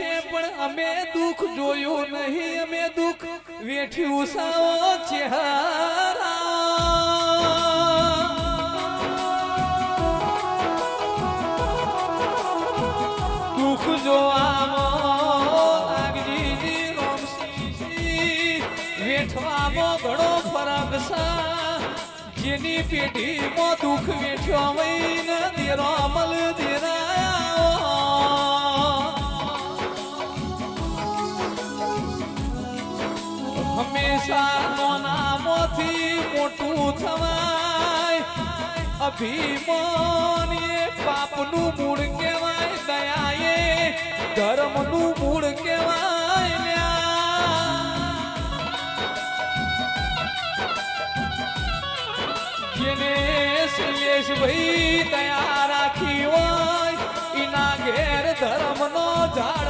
પણ અમે દુખ જોયું નહીં અમે દુખ વેઠી ઉછાવો છેરા દુખ જો આવો આગજી રોમસી વેઠવા મોઢો પરગસ જની પેઢીમાં દુખ વેઠવા એને દેવા હંમેશા નોનામોથી મોટું થવાય અભિમાન પાપનું મૂળ કહેવાય દયા ધર્મનું મૂળ કહેવાય જેને શૈલેષ ભાઈ દયા રાખી હોય એના ઘેર ધર્મનો ઝાડ